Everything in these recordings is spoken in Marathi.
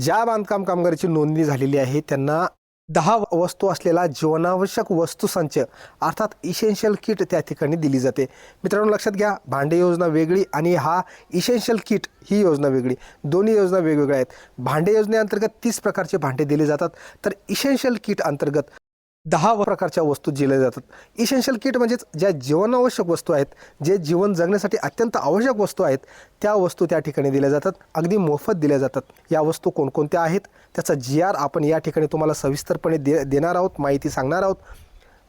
ज्या बांधकाम कामगाराची नोंदणी झालेली आहे त्यांना दहा वस्तू असलेला जीवनावश्यक वस्तूसंच अर्थात इसेन्शियल किट त्या ठिकाणी दिली जाते. मित्रांनो लक्षात घ्या भांडे योजना वेगळी आणि हा इसेन्शियल किट ही योजना वेगळी. दोन्ही योजना वेगवेगळ्या आहेत. भांडे योजनेअंतर्गत तीस प्रकारचे भांडे दिले जातात. तर इसेन्शियल किट अंतर्गत दहा प्रकारच्या वस्तू दिल्या जातात. इसेन्शियल किट म्हणजेच ज्या जीवनावश्यक वस्तू आहेत जे जीवन जगण्यासाठी अत्यंत आवश्यक वस्तू आहेत त्या वस्तू त्या ठिकाणी दिल्या जातात. अगदी मोफत दिल्या जातात. या वस्तू कोणकोणत्या आहेत? त्याचा जी आर आपण या ठिकाणी तुम्हाला सविस्तरपणे दे देणार आहोत माहिती सांगणार आहोत.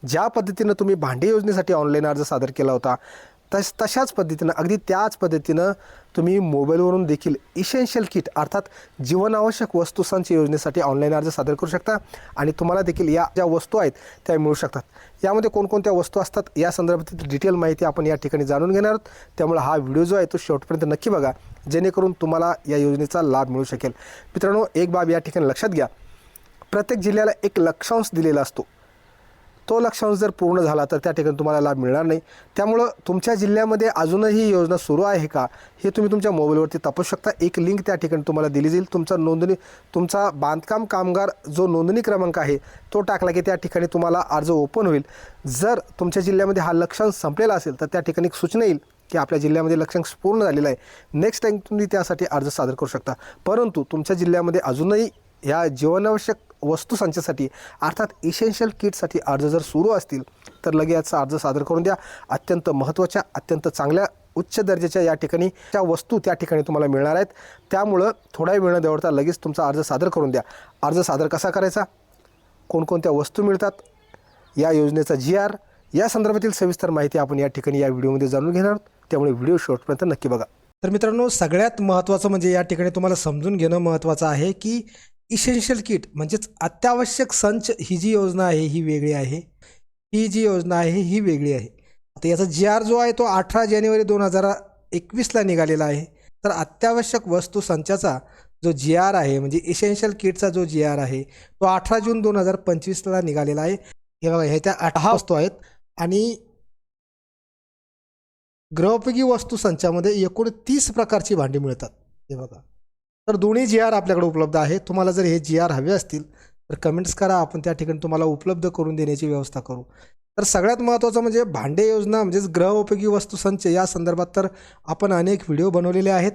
ज्या पद्धतीनं तुम्ही भांडे योजनेसाठी ऑनलाईन अर्ज सादर केला होता तस तशाच पद्धतीनं अगदी त्याच पद्धतीनं तुम्ही मोबाईलवरून देखील इसेन्शियल किट अर्थात जीवनावश्यक वस्तू योजनेसाठी ऑनलाईन अर्ज सादर करू शकता आणि तुम्हाला देखील या ज्या वस्तू आहेत त्या मिळू शकतात. यामध्ये कोणकोणत्या वस्तू असतात या संदर्भातील डिटेल माहिती आपण या ठिकाणी जाणून घेणार आहोत. त्यामुळे हा व्हिडिओ जो आहे तो शेवटपर्यंत नक्की बघा जेणेकरून तुम्हाला या योजनेचा लाभ मिळू शकेल. मित्रांनो एक बाब या ठिकाणी लक्षात घ्या. प्रत्येक जिल्ह्याला एक लक्षांश दिलेला असतो. तो लक्षांश जर पूर्ण झाला तर त्या ठिकाणी तुम्हाला लाभ मिळणार नाही. त्यामुळं तुमच्या जिल्ह्यामध्ये अजूनही ही योजना सुरू आहे का हे तुम्ही तुमच्या मोबाईलवरती तपासू शकता. एक लिंक त्या ठिकाणी तुम्हाला दिली जाईल. तुमचा नोंदणी तुमचा बांधकाम कामगार जो नोंदणी क्रमांक आहे तो टाकला की त्या ठिकाणी तुम्हाला अर्ज ओपन होईल. जर तुमच्या जिल्ह्यामध्ये हा लक्षांश संपलेला असेल तर त्या ठिकाणी एक सूचना येईल की आपल्या जिल्ह्यामध्ये लक्षांश पूर्ण झालेला आहे. नेक्स्ट टाईम तुम्ही त्यासाठी अर्ज सादर करू शकता. परंतु तुमच्या जिल्ह्यामध्ये अजूनही ह्या जीवनावश्यक वस्तू संचासाठी अर्थात इसेन्शियल किटसाठी अर्ज जर सुरू असतील तर लगेच याचा अर्ज सादर करून द्या. अत्यंत महत्त्वाच्या अत्यंत चांगल्या उच्च दर्जाच्या या ठिकाणी त्या वस्तू त्या ठिकाणी तुम्हाला मिळणार आहेत त्यामुळं थोडा वेळ न देवडता लगेच तुमचा अर्ज सादर करून द्या. अर्ज सादर कसा करायचा? कोणकोणत्या वस्तू मिळतात? या योजनेचा जी आर या संदर्भातील सविस्तर माहिती आपण या ठिकाणी या व्हिडिओमध्ये जाणून घेणार आहोत. त्यामुळे व्हिडिओ शेवटपर्यंत नक्की बघा. तर मित्रांनो सगळ्यात महत्त्वाचं म्हणजे या ठिकाणी तुम्हाला समजून घेणं महत्त्वाचं आहे की इसेन्शियल किट म्हणजेच अत्यावश्यक संच ही जी योजना आहे ही वेगळी आहे. ही जी योजना आहे ही वेगळी आहे. आता याचा जी आर जो आहे तो अठरा जानेवारी दोन हजार एकवीसला निघालेला आहे. तर अत्यावश्यक वस्तू संचाचा जो जी आर आहे म्हणजे इसेन्शियल किटचा जो जी आर आहे तो अठरा जून दोन हजार पंचवीसला निघालेला आहे. हे बघा ह्याच्या अठरा वस्तू आहेत. आणि गृहोपयोगी वस्तू संचामध्ये एकूण तीस प्रकारची भांडी मिळतात. हे बघा. तर दोन्ही जी आर आपल्याकडे उपलब्ध आहे तुम्हाला जर हे जी आर हवे असतील तर कमेंट्स करा. आपण त्या ठिकाणी तुम्हाला उपलब्ध करून देण्याची व्यवस्था करू. तर सगळ्यात महत्त्वाचं म्हणजे भांडे योजना म्हणजेच गृहोपयोगी वस्तू संच या संदर्भात तर आपण अनेक व्हिडिओ बनवलेले आहेत.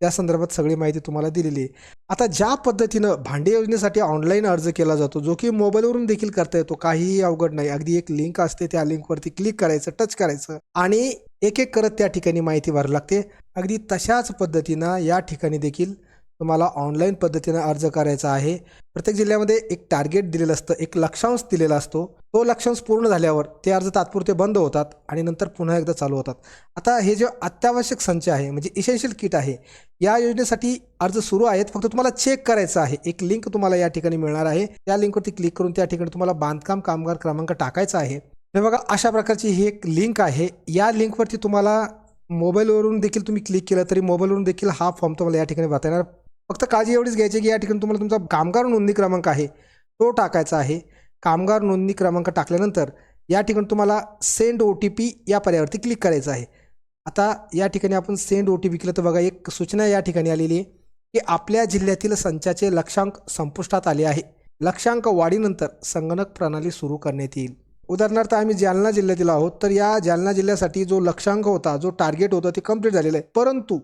त्या संदर्भात सगळी माहिती तुम्हाला दिलेली आहे. आता ज्या पद्धतीनं भांडे योजनेसाठी ऑनलाईन अर्ज केला जातो जो की मोबाईलवरून देखील करता येतो काहीही अवघड नाही. अगदी एक लिंक असते त्या लिंकवरती क्लिक करायचं टच करायचं आणि एक एक करत त्या ठिकाणी माहिती भरावी लागते. अगदी तशाच पद्धतीनं या ठिकाणी देखील तुम्हाला ऑनलाईन पद्धतीनं अर्ज करायचा आहे. प्रत्येक जिल्ह्यामध्ये एक टार्गेट दिलेलं असतं एक लक्षांश दिलेला असतो. तो लक्षांश पूर्ण झाल्यावर ते अर्ज तात्पुरते बंद होतात आणि नंतर पुन्हा एकदा चालू होतात. आता हे जे अत्यावश्यक संच आहे म्हणजे इसेन्शियल किट आहे या योजनेसाठी अर्ज सुरू आहेत. फक्त तुम्हाला चेक करायचं आहे. एक लिंक तुम्हाला या ठिकाणी मिळणार आहे. त्या लिंकवरती क्लिक करून त्या ठिकाणी तुम्हाला बांधकाम कामगार क्रमांक टाकायचा आहे. हे बघा अशा प्रकारची ही एक लिंक आहे. या लिंकवरती तुम्हाला मोबाईलवरून देखील तुम्ही क्लिक केलं तरी मोबाईलवरून देखील हा फॉर्म तुम्हाला या ठिकाणी भरता येणार. फक्त काळजी एवढीच घ्यायची की या ठिकाणी तुम्हाला तुमचा कामगार नोंदणी क्रमांक आहे तो टाकायचा आहे. कामगार नोंदणी क्रमांक टाकल्यानंतर या ठिकाणी तुम्हाला सेंड ओ टी पी या पर्यावरती क्लिक करायचं आहे. आता या ठिकाणी आपण सेंड ओ टी पी केलं तर बघा एक सूचना या ठिकाणी आलेली आहे की आपल्या जिल्ह्यातील संचाचे लक्षांक संपुष्टात आले आहे. लक्षांक वाढीनंतर संगणक प्रणाली सुरू करण्यात येईल. उदाहरणार्थ आम्ही जालना जिल्ह्यातील आहोत तर या जालना जिल्ह्यासाठी जो लक्षांक होता जो टार्गेट होता ते कंप्लीट झालेलं आहे. परंतु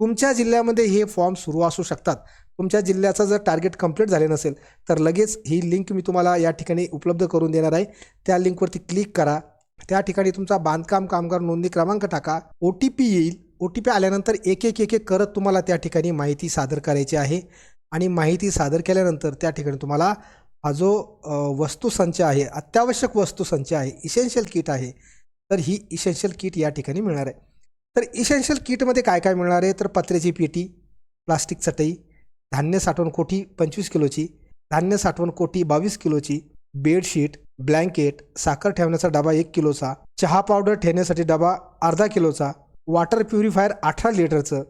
तुमच्या जिल्ह्यामध्ये हे फॉर्म सुरू असू शकतात. तुमच्या जिल्ह्याचं जर टार्गेट कंप्लीट झाले नसेल तर लगेच ही लिंक मी तुम्हाला या ठिकाणी उपलब्ध करून देणार आहे. त्या लिंकवरती क्लिक करा. त्या ठिकाणी तुमचा बांधकाम कामगार नोंदणी क्रमांक टाका. ओ टी पी येईल. ओ टी पी आल्यानंतर एक एक एक एक करत तुम्हाला त्या ठिकाणी माहिती सादर करायची आहे. आणि माहिती सादर केल्यानंतर त्या ठिकाणी तुम्हाला हा जो अ, वस्तुसंच आहे अत्यावश्यक वस्तुसंच आहे इसेन्शियल किट आहे तर ही इसेन्शियल किट या ठिकाणी मिळणार आहे. तर इसेन्शियल किटमध्ये काय काय मिळणार आहे? तर पत्र्याची पेटी प्लास्टिक चटई धान्य साठवण कोठी पंचवीस किलोची धान्य साठवण कोठी बावीस किलोची बेडशीट ब्लँकेट साखर ठेवण्याचा डबा एक किलोचा चहा पावडर ठेवण्यासाठी डबा अर्धा किलोचा वॉटर प्युरिफायर अठरा लिटरचं.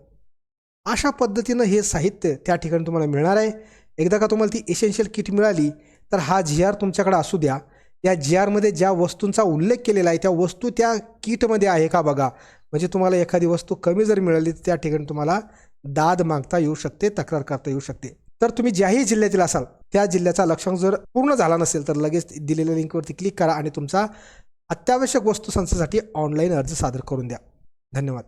अशा पद्धतीनं हे साहित्य त्या ठिकाणी तुम्हाला मिळणार आहे. एकदा का तुम्हाला ती एसेन्शियल किट मिळाली तर हा जी आर तुमच्याकडे असू द्या. या जी आरमध्ये ज्या वस्तूंचा उल्लेख केलेला आहे त्या वस्तू त्या किटमध्ये आहे का बघा? म्हणजे तुम्हाला एखादी वस्तू कमी जर मिळाली तर त्या ठिकाणी तुम्हाला दाद मागता येऊ शकते तक्रार करता येऊ शकते. तर तुम्ही ज्याही जिल्ह्यातील असाल त्या जिल्ह्याचा लक्षांक जर पूर्ण झाला नसेल तर लगेच दिलेल्या लिंकवरती क्लिक करा आणि तुमचा अत्यावश्यक वस्तू संस्थेसाठी ऑनलाईन अर्ज सादर करून द्या. धन्यवाद.